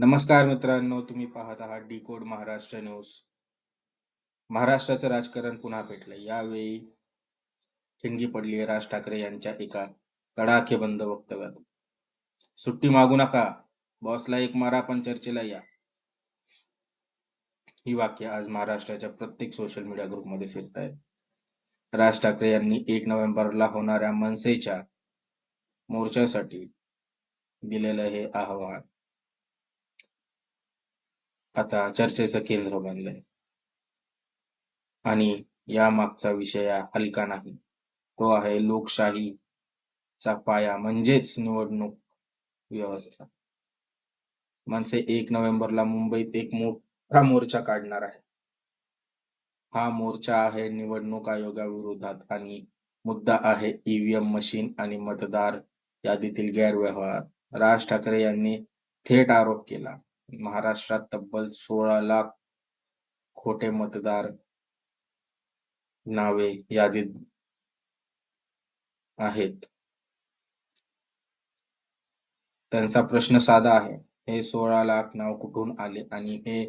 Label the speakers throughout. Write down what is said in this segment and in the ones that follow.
Speaker 1: नमस्कार मित्रांनो तुम्ही पाहत आहात डी कोड महाराष्ट्र न्यूज. महाराष्ट्राचं राजकारण पुन्हा पेटलं यावेळी ठिणगी पडली आहे राज ठाकरे यांच्या एका तडाखेबंद वक्तव्यात. सुट्टी मागू नका बॉसला एक मारा पण चर्चेला या. ही वाक्य आज महाराष्ट्राच्या प्रत्येक सोशल मीडिया ग्रुपमध्ये फिरत आहेत राज ठाकरे यांनी एक नोव्हेंबरला होणाऱ्या मनसेच्या मोर्चासाठी दिलेलं हे आवाहन. आता चर्चेचं केंद्र बनलंय. आणि या मागचा विषय हलका नाही. तो आहे लोकशाहीचा पाया म्हणजेच निवडणूक व्यवस्था. मनसे एक नोव्हेंबरला मुंबईत एक मोठा मोर्चा काढणार आहे. हा मोर्चा आहे निवडणूक आयोगाविरोधात आणि मुद्दा आहे ईव्हीएम मशीन आणि मतदार यादीतील गैरव्यवहार. राज ठाकरे यांनी थेट आरोप केला. महाराष्ट्रात तब्बल सोळा लाख खोटे मतदार नावे यादीत आहेत. त्यांचा प्रश्न साधा आहे हे सोळा लाख नाव कुठून आले आणि हे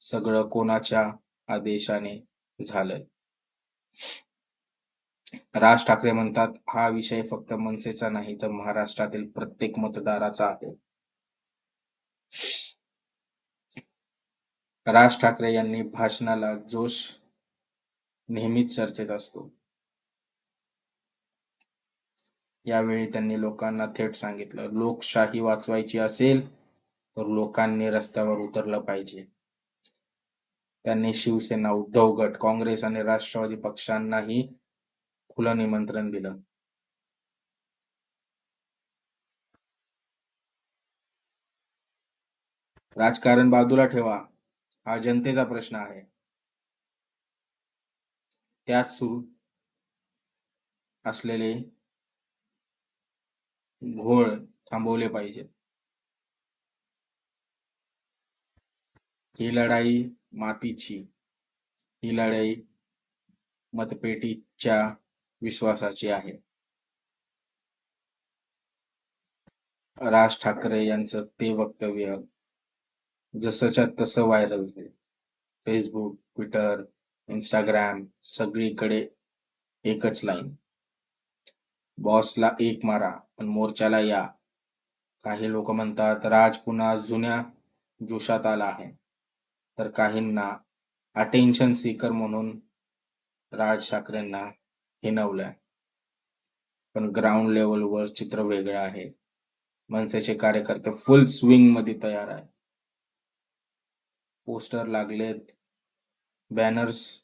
Speaker 1: सगळं कोणाच्या आदेशाने झालंय? राज ठाकरे म्हणतात हा विषय फक्त मनसेचा नाही तर महाराष्ट्रातील प्रत्येक मतदाराचा आहे. राज ठाकरे यांनी भाषणाला जोश नेहमीच चर्चेत असतो. यावेळी त्यांनी लोकांना थेट सांगितलं लोकशाही वाचवायची असेल तर लोकांनी रस्त्यावर उतरलं पाहिजे. त्यांनी शिवसेना उद्धव गट काँग्रेस आणि राष्ट्रवादी पक्षांनाही खुलं निमंत्रण दिलं. राजकारण बाजूला ठेवा हा जनतेचा प्रश्न आहे. त्यात सुरू असलेले घोळ थांबवले पाहिजे. ही लढाई मातीची ही लढाई मतपेटीच्या विश्वासाची आहे. राज ठाकरे यांचं ते वक्तव्य जसंच्या तसं व्हायरल झालं फेसबुक ट्विटर इंस्टाग्राम सगळीकडे एकच लाईन बॉसला एक मारा पण मोर्चाला या. काही लोक म्हणतात राज पुन्हा जुन्या जोशात आला आहे. तर काहींना अटेन्शन सीकर म्हणून राज ठाकरेंना हिनवलंय पण ग्राउंड लेवलवर चित्र वेगळं आहे. मनसेचे कार्यकर्ते फुल स्विंगमध्ये तयार आहे पोस्टर लागलेत बॅनर्स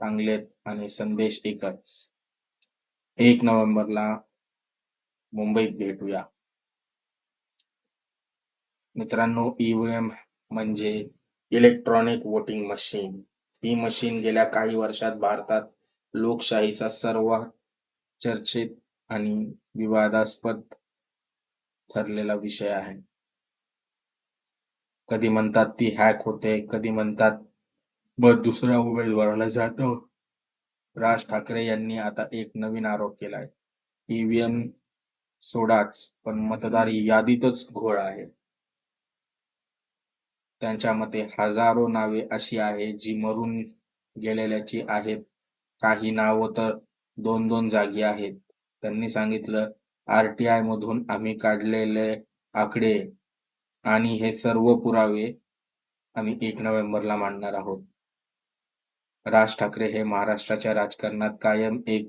Speaker 1: टांगलेत आणि संदेश एकच. एक नोव्हेंबरला मुंबईत भेटूया. मित्रांनो ईव्हीएम म्हणजे इलेक्ट्रॉनिक वोटिंग मशीन ही मशीन गेल्या काही वर्षात भारतात लोकशाहीचा सर्व चर्चित आणि विवादास्पद ठरलेला विषय आहे. कधी म्हणतात ती हॅक होते कधी म्हणतात मग दुसऱ्या उमेदवाराला जातो. राज ठाकरे यांनी आता एक नवीन आरोप केलाय. ईव्हीएम सोडाच पण मतदार यादीतच घोळ आहे. त्यांच्या मते हजारो नावे अशी आहे जी मरून गेलेल्याची आहेत. काही नावं तर दोन दोन जागी आहेत. त्यांनी सांगितलं आरटीआय मधून आम्ही काढलेले आकडे आणि हे सर्व पुरावे आम्ही एक नोव्हेंबरला मांडणार आहोत. राज ठाकरे हे महाराष्ट्राच्या राजकारणात कायम एक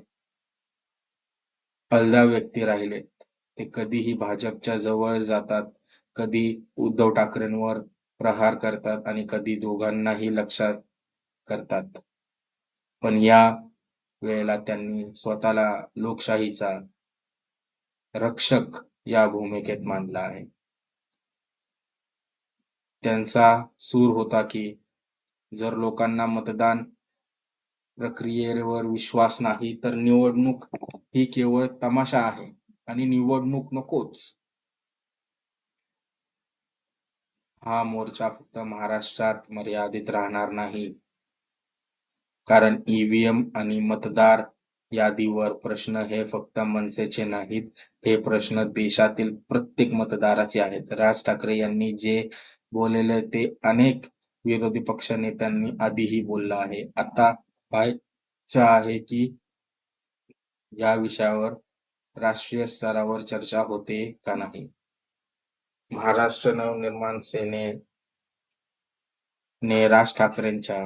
Speaker 1: अलदा व्यक्ती राहिलेत ते कधीही भाजपच्या जवळ जातात कधी उद्धव ठाकरेंवर प्रहार करतात आणि कधी दोघांनाही लक्षात करतात. पण या वेळेला त्यांनी स्वतःला लोकशाहीचा रक्षक या भूमिकेत मानला आहे. त्यांचा सूर होता की जर लोकांना मतदान प्रक्रियेवर विश्वास नाही तर निवडणूक ही केवळ तमाशा आहे आणि निवडणूक नकोच. हा मोर्चा फक्त महाराष्ट्रात मर्यादित राहणार नाही. कारण ईव्हीएम आणि मतदार यादीवर प्रश्न हे फक्त मनसेचे नाहीत हे प्रश्न देशातील प्रत्येक मतदाराचे आहेत. राज ठाकरे यांनी जे बोललेले ते अनेक विरोधी पक्ष नेत्यांनी आधीही बोललं आहे. आता पाहायचं आहे की या विषयावर राष्ट्रीय स्तरावर चर्चा होते का नाही? महाराष्ट्र नवनिर्माण सेने ने राज ठाकरेंच्या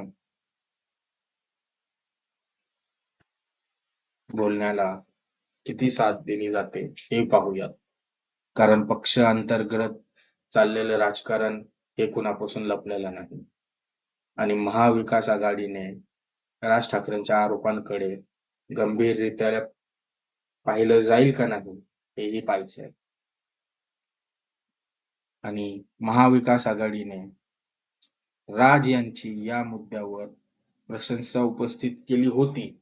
Speaker 1: बोलण्याला किती साथ दिली जाते हे पाहूया कारण पक्ष अंतर्गत चाललेलं राजकारण हे कुणापासून लपलेलं नाही. आणि महाविकास आघाडीने राज ठाकरेंच्या आरोपांकडे गंभीररित्या पाहिलं जाईल का नाही हेही पाहिजे आणि महाविकास आघाडीने राज यांची या मुद्द्यावर प्रशंसा उपस्थित केली होती.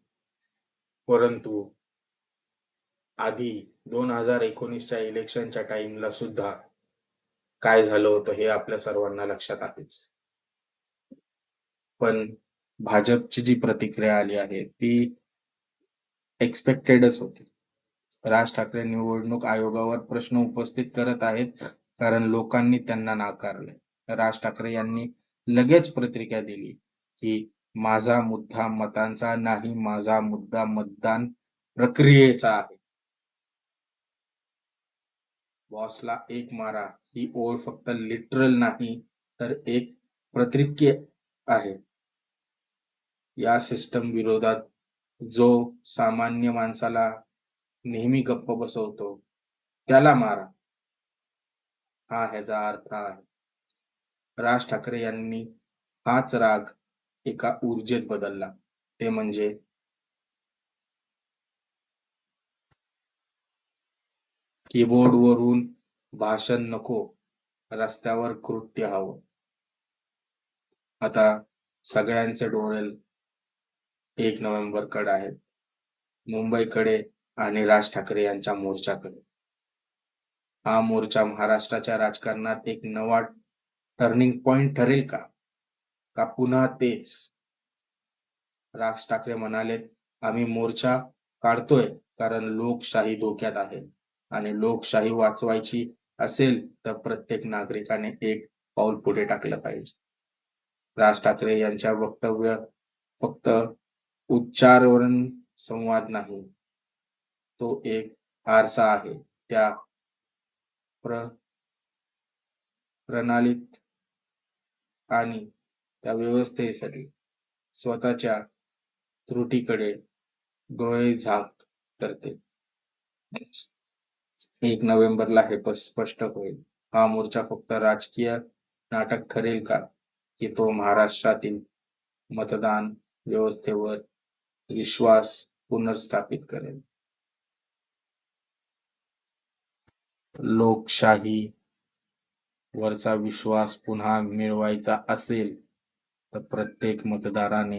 Speaker 1: परंतु आधी दोन हजार एकोणीसच्या इलेक्शनच्या टाइमला सुद्धा काय झालं होतं हे आपल्या सर्वांना लक्षात आहेच. पण भाजपची जी प्रतिक्रिया आली आहे ती एक्सपेक्टेडच होती. राज ठाकरे निवडणूक आयोगावर प्रश्न उपस्थित करत आहेत कारण लोकांनी त्यांना नाकारले. राज ठाकरे यांनी लगेच प्रतिक्रिया दिली की माझा मुद्दा मतांचा नाही माझा मुद्दा मतदान प्रक्रियेचा आहे. बॉसला एक मारा. ही ओळ फक्त लिटरल नाही तर एक प्रतिक्य आहे. या सिस्टम विरोधात जो सामान्य माणसाला नेहमी गप्प बसवतो त्याला मारा. हा ह्याचा अर्थ आहे. राज ठाकरे यांनी हाच राग एका ऊर्जेत बदलला. ते म्हणजे कीबोर्डवरून भाषण नको रस्त्यावर कृत्य हवं. आता सगळ्यांचे डोळे एक नोव्हेंबरकडे आहेत मुंबईकडे आणि राज ठाकरे यांच्या मोर्चाकडे. हा मोर्चा महाराष्ट्राच्या राजकारणात एक नवा टर्निंग पॉइंट ठरेल का? का पुन्हा तेच? राज ठाकरे म्हणालेत आम्ही मोर्चा काढतोय कारण लोकशाही धोक्यात आहे. आणि लोकशाही वाचवायची असेल तर प्रत्येक नागरिकाने एक पाऊल पुढे टाकलं पाहिजे. राज ठाकरे यांच्या वक्तव्य फक्त उच्चारवरून संवाद नाही तो एक आरसा आहे. त्या प्र प्रणालीत आणि त्या व्यवस्थेसाठी स्वतःच्या त्रुटीकडे डोळे झाक करते. एक नोव्हेंबरला हे स्पष्ट होईल. हा मोर्चा फक्त राजकीय नाटक ठरेल का? की तो महाराष्ट्रातील मतदान व्यवस्थेवर विश्वास पुनर्स्थापित करेल? लोकशाही वरचा विश्वास पुन्हा मिळवायचा असेल तर प्रत्येक मतदाराने